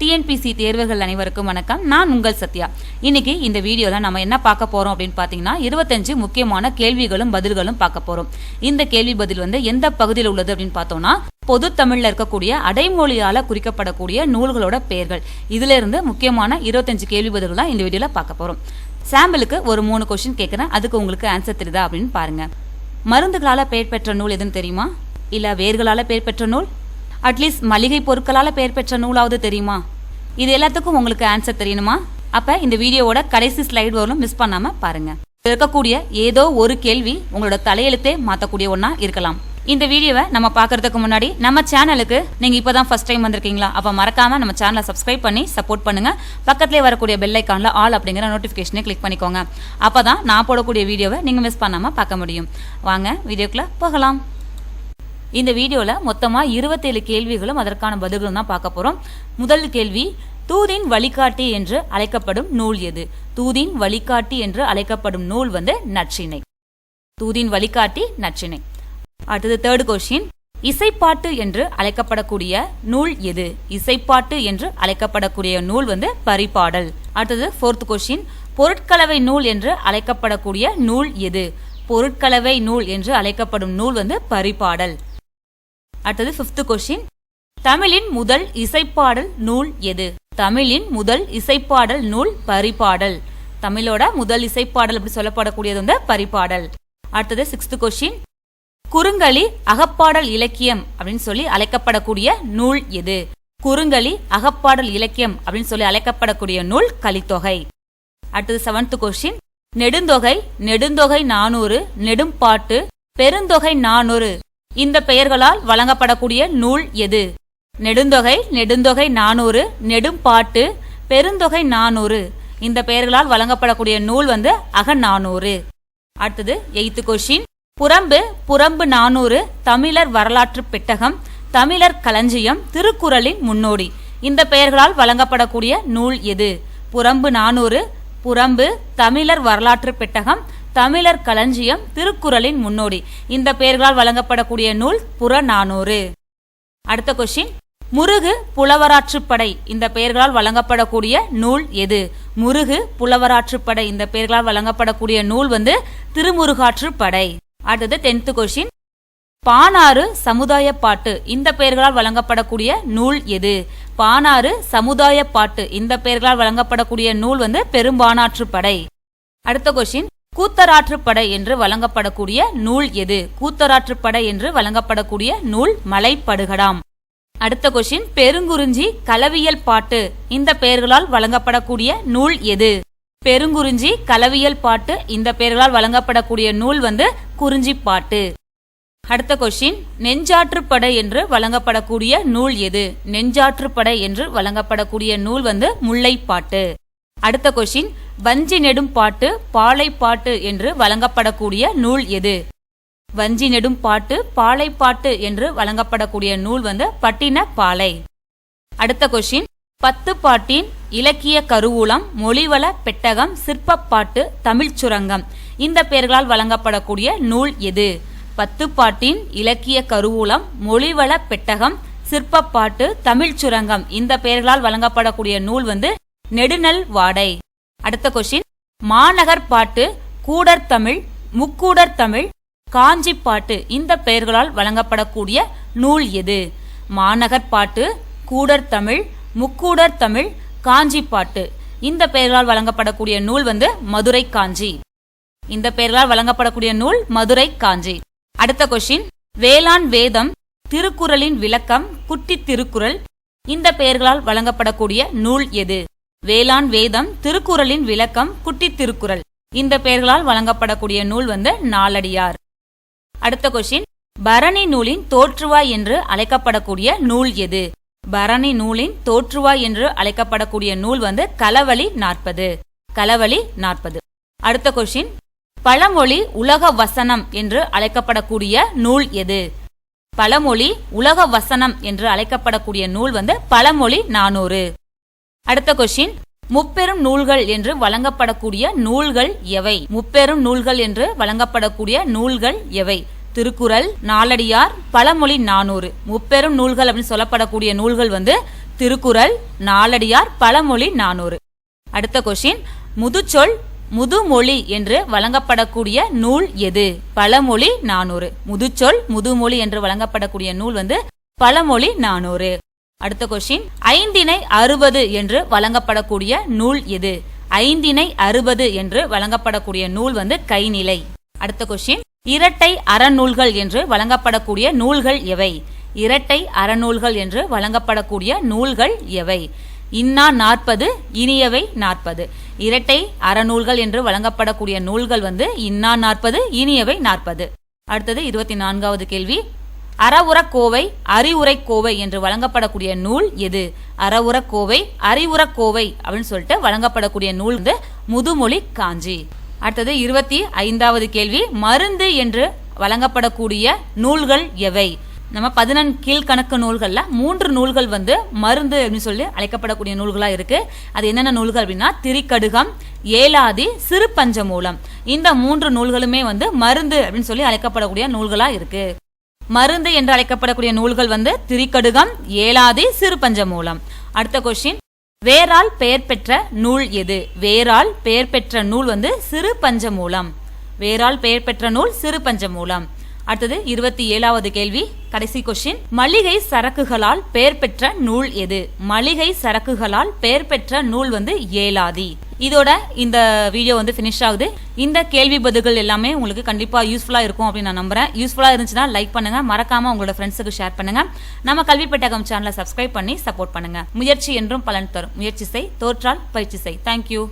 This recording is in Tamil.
டிஎன்பிசி தேர்வுகள் அனைவருக்கும் வணக்கம். நான் உங்கள் சத்யா. இன்னைக்கு இந்த வீடியோவில் நம்ம என்ன பார்க்க போறோம் அப்படின்னு பார்த்தீங்கன்னா இருபத்தஞ்சு முக்கியமான கேள்விகளும் பதில்களும் பார்க்க போறோம். இந்த கேள்வி பதில் வந்து எந்த பகுதியில் உள்ளது அப்படின்னு பார்த்தோம்னா பொது தமிழில் இருக்கக்கூடிய அடைமொழியால் குறிக்கப்படக்கூடிய நூல்களோட பெயர்கள். இதுல இருந்து முக்கியமான இருபத்தஞ்சு கேள்வி பதில்கள் தான் இந்த வீடியோவில் பார்க்க போறோம். சாம்பிளுக்கு ஒரு மூணு கொஸ்டின் கேட்குறேன் அதுக்கு உங்களுக்கு ஆன்சர் தெரியுதா அப்படின்னு பாருங்க. மருந்துகளால் பெயர் பெற்ற நூல் எதுன்னு தெரியுமா? இல்ல வேர்களால் பெயர் பெற்ற நூல்? அட்லீஸ்ட் மளிகை பொருட்களால் பெயர் பெற்ற நூலாவது தெரியுமா? இது எல்லாத்துக்கும் உங்களுக்கு ஆன்சர் தெரியணுமா? அப்போ இந்த வீடியோவோட கடைசி ஸ்லைடு வரும். மிஸ் பண்ணாமல் பாருங்கள் இருக்கக்கூடிய ஏதோ ஒரு கேள்வி உங்களோட தலையெழுத்தே மாற்றக்கூடிய ஒன்றா இருக்கலாம். இந்த வீடியோவை நம்ம பார்க்கறதுக்கு முன்னாடி நம்ம சேனலுக்கு நீங்கள் இப்போ தான் ஃபர்ஸ்ட் டைம் வந்திருக்கீங்களா? அப்போ மறக்காம நம்ம சேனலை சப்ஸ்கிரைப் பண்ணி சப்போர்ட் பண்ணுங்க. பக்கத்துலேயே வரக்கூடிய பெல் ஐக்கானில் ஆல் அப்படிங்கிற நோட்டிஃபிகேஷனை கிளிக் பண்ணிக்கோங்க. அப்போ தான் நான் போடக்கூடிய வீடியோவை நீங்கள் மிஸ் பண்ணாமல் பார்க்க முடியும். வாங்க வீடியோக்குள்ளே போகலாம். இந்த வீடியோவில் மொத்தமாக இருபத்தேழு கேள்விகளும் அதற்கான பதில்களும் தான் பார்க்க போகிறோம் முதல் கேள்வி தூதின் வழிகாட்டி என்று அழைக்கப்படும் நூல் எது? தூதின் வழிகாட்டி என்று அழைக்கப்படும் நூல் வந்து நச்சினை. தூதின் வழிகாட்டி நச்சினை. அடுத்தது தேர்ட் கொஸ்டின் இசைப்பாட்டு என்று அழைக்கப்படக்கூடிய நூல் எது? இசைப்பாட்டு என்று அழைக்கப்படக்கூடிய நூல் வந்து பரிபாடல். அடுத்தது ஃபோர்த் கொஸ்டின் பொருட்கலவை நூல் என்று அழைக்கப்படக்கூடிய நூல் எது? பொருட்கலவை நூல் என்று அழைக்கப்படும் நூல் வந்து பரிபாடல். அடுத்தது ஃபிஃப்த் கொஸ்டின் தமிழின் முதல் இசைப்பாடல் நூல் எது? தமிழின் முதல் இசைப்பாடல் நூல் பரிபாடல். தமிழோட முதல் இசைப்பாடல் அப்படி சொல்லப்படக்கூடியது வந்து பரிபாடல். அடுத்தது சிக்ஸ்த் கொஸ்டின் குறுங்கலி அகப்பாடல் இலக்கியம் அப்படின்னு சொல்லி அழைக்கப்படக்கூடிய நூல் எது? குறுங்கலி அகப்பாடல் இலக்கியம் அப்படின்னு சொல்லி அழைக்கப்படக்கூடிய நூல் கலித்தொகை. அடுத்தது செவன்த் கொஸ்டின் நெடுந்தொகை நெடுந்தொகை நானூறு நெடும்பாட்டு பெருந்தொகை நானூறு இந்த பெயர்களால் வழங்கப்படக்கூடிய நூல் எது? நெடுந்தொகை நெடுந்தொகை நானூறு நெடும்பாட்டு பெருந்தொகை நானூறு. இந்த பெயர்களால் வழங்கப்படக்கூடிய நூல் வந்து அகநானூறு. அடுத்தது எய்த்து கொஷின். புறம்பு புறம்பு நானூறு தமிழர் வரலாற்று பெட்டகம் தமிழர் களஞ்சியம் திருக்குறளின் முன்னோடி. இந்த பெயர்களால் வழங்கப்படக்கூடிய நூல் எது? புறம்பு நானூறு புறம்பு தமிழர் வரலாற்று பெட்டகம் தமிழர் களஞ்சியம் திருக்குறளின் முன்னோடி. இந்த பெயர்களால் வழங்கப்படக்கூடிய நூல் புறநானூறு. அடுத்த கொஸ்டின் முருகு புலவராற்றுப்படை இந்த பெயர்களால் வழங்கப்படக்கூடிய நூல் எது? முருகு புலவராற்றுப்படை இந்த பெயர்களால் வழங்கப்படக்கூடிய நூல் வந்து திருமுருகாற்றுப்படை அடுத்தது டென்த்து கொஸ்டின் பானாறு சமுதாய பாட்டு. இந்த பெயர்களால் வழங்கப்படக்கூடிய நூல் எது? பானாறு சமுதாய பாட்டு. இந்த பெயர்களால் வழங்கப்படக்கூடிய நூல் வந்து பெரும்பானாற்றுப்படை அடுத்த கொஸ்டின் கூத்தராற்றுப்படை என்று வழங்கப்படக்கூடிய நூல் எது? கூத்தராற்றுப்படை என்று வழங்கப்படக்கூடிய நூல் மலைப்படுகடாம். அடுத்த கொஷின் பெருங்குறிஞ்சி கலவியல் பாட்டு. இந்த பெயர்களால் வழங்கப்படக்கூடிய நூல் எது? பெருங்குறிஞ்சி கலவியல் பாட்டு. இந்த பெயர்களால் வழங்கப்படக்கூடிய நூல் வந்து குறிஞ்சி பாட்டு. அடுத்த கொஷின் நெஞ்சாற்றுப்படை என்று வழங்கப்படக்கூடிய நூல் எது? நெஞ்சாற்றுப்படை என்று வழங்கப்படக்கூடிய நூல் வந்து முல்லைப்பாட்டு. அடுத்த கொஷின் வஞ்சி நெடும் பாட்டு பாலைப்பாட்டு என்று வழங்கப்படக்கூடிய நூல் எது? வஞ்சி நெடும் பாட்டு பாலைப்பாட்டு என்று வழங்கப்படக்கூடிய நூல் வந்து பட்டின பாலை அடுத்த கொஷின் பத்து பாட்டின் இலக்கிய கருவூலம் மொழிவள பெட்டகம் சிற்பப்பாட்டு தமிழ்ச் சுரங்கம். இந்த பெயர்களால் வழங்கப்படக்கூடிய நூல் எது? பத்து பாட்டின் இலக்கிய கருவூலம் மொழிவள பெட்டகம் சிற்பப்பாட்டு தமிழ்ச் சுரங்கம். இந்த பெயர்களால் வழங்கப்படக்கூடிய நூல் வந்து நெடுநல் வாடை. அடுத்த கொஸ்டின் மாநகர் பாட்டு கூடர் தமிழ் முக்கூடர் தமிழ் காஞ்சி பாட்டு இந்த பெயர்களால் வழங்கப்படக்கூடிய நூல் எது? மாநகர் பாட்டு கூடர் தமிழ் முக்கூடர் தமிழ் காஞ்சி பாட்டு. இந்த பெயர்களால் வழங்கப்படக்கூடிய நூல் வந்து மதுரை காஞ்சி. இந்த பெயர்களால் வழங்கப்படக்கூடிய நூல் மதுரை காஞ்சி. அடுத்த கொஸ்டின் வேளாண் வேதம் திருக்குறளின் விளக்கம் குட்டி திருக்குறள் இந்த பெயர்களால் வழங்கப்படக்கூடிய நூல் எது? வேளாண் வேதம் திருக்குறளின் விளக்கம் குட்டி திருக்குறள் இந்த பெயர்களால் வழங்கப்படக்கூடிய நூல் வந்து நாலடியார் அடுத்த கொஸ்டின் பரணி நூலின் தோற்றுவாய் என்று அழைக்கப்படக்கூடிய நூல் எது? பரணி நூலின் தோற்றுவாய் என்று அழைக்கப்படக்கூடிய நூல் வந்து களவழி நாற்பது. களவழி நாற்பது. அடுத்த கொஸ்டின் பழமொழி உலக வசனம் என்று அழைக்கப்படக்கூடிய நூல் எது? பழமொழி உலக வசனம் என்று அழைக்கப்படக்கூடிய நூல் வந்து பழமொழி நானூறு. அடுத்த கொஸ்டின் முப்பெரும் நூல்கள் என்று வழங்கப்படக்கூடிய நூல்கள் எவை? முப்பெரும் நூல்கள் என்று வழங்கப்படக்கூடிய நூல்கள் எவை? திருக்குறள் நாலடியார் பழமொழி நானூறு. முப்பெரும் நூல்கள் அப்படின்னு சொல்லப்படக்கூடிய நூல்கள் வந்து திருக்குறள் நாலடியார் பழமொழி நானூறு. அடுத்த கொஷின் முதுச்சொல் முதுமொழி என்று வழங்கப்படக்கூடிய நூல் எது? பழமொழி நானூறு. முதுச்சொல் முதுமொழி என்று வழங்கப்படக்கூடிய நூல் வந்து பழமொழி நானூறு. அடுத்த கொஸ்டின் ஐந்தினை அறுபது என்று வழங்கப்படக்கூடிய நூல் எது? ஐந்தினை அறுபது என்று வழங்கப்படக்கூடிய நூல் வந்து கைநிலை. அடுத்த கொஸ்டின் இரட்டை அறநூல்கள் என்று வழங்கப்படக்கூடிய நூல்கள் எவை? இரட்டை அறநூல்கள் என்று வழங்கப்படக்கூடிய நூல்கள் எவை? இன்னா நாற்பது இனியவை நாற்பது. இரட்டை அறநூல்கள் என்று வழங்கப்படக்கூடிய நூல்கள் வந்து இன்னா நாற்பது இனியவை நாற்பது. அடுத்தது இருபத்தி நான்காவது கேள்வி. அறவுரக்கோவை அறிவுரைக்கோவை என்று வழங்கப்படக்கூடிய நூல் எது? அறவுரக்கோவை அறிவுரக்கோவை அப்படின்னு சொல்லிட்டு வழங்கப்படக்கூடிய நூல் வந்து முதுமொழி காஞ்சி. அடுத்தது இருபத்தி ஐந்தாவது கேள்வி மருந்து என்று வழங்கப்படக்கூடிய நூல்கள் எவை? நம்ம பதினெண் கீழ்கணக்கு நூல்களில் மூன்று நூல்கள் வந்து மருந்து அப்படின்னு சொல்லி அழைக்கப்படக்கூடிய நூல்களாக இருக்குது அது என்னென்ன நூல்கள் அப்படின்னா திரிக்கடுகம் ஏலாதி சிறு பஞ்சமூலம் இந்த மூன்று நூல்களுமே வந்து மருந்து அப்படின்னு சொல்லி அழைக்கப்படக்கூடிய நூல்களாக இருக்குது மருந்து என்று அழைக்கப்படக்கூடிய நூல்கள் வந்து திரிக்கடுகம் ஏலாதி சிறுபஞ்ச மூலம் அடுத்த கொஸ்டின் வேரால் பெயர் பெற்ற நூல் எது? வேரால் பெயர் பெற்ற நூல் வந்து சிறு பஞ்சமூலம் வேரால் பெயர் பெற்ற நூல் சிறு பஞ்சமூலம் அடுத்தது இருபத்தி ஏழாவது கேள்வி கடைசி கொஸ்டின் மளிகை சரக்குகளால் பெயர் பெற்ற நூல் எது? மளிகை சரக்குகளால் பெயர் பெற்ற நூல் வந்து ஏலாதி. இதோட இந்த வீடியோ வந்து ஃபினிஷ் ஆகுது. இந்த கேள்வி பதில்கள் எல்லாமே உங்களுக்கு கண்டிப்பா யூஸ்ஃபுல்லா இருக்கும் அப்படின்னு நான் நம்புறேன். யூஸ்ஃபுல்லா இருந்துச்சுன்னா லைக் பண்ணுங்க. மறக்காம உங்களோட ஃப்ரெண்ட்ஸுக்கு ஷேர் பண்ணுங்க. நம்ம கல்வி பெட்டகம் சேனலை சப்ஸ்கிரைப் பண்ணி சப்போர்ட் பண்ணுங்க. முயற்சி என்றும் பலன் தரும். முயற்சி செய் தோற்றால் பயிற்சி செய். தேங்க்யூ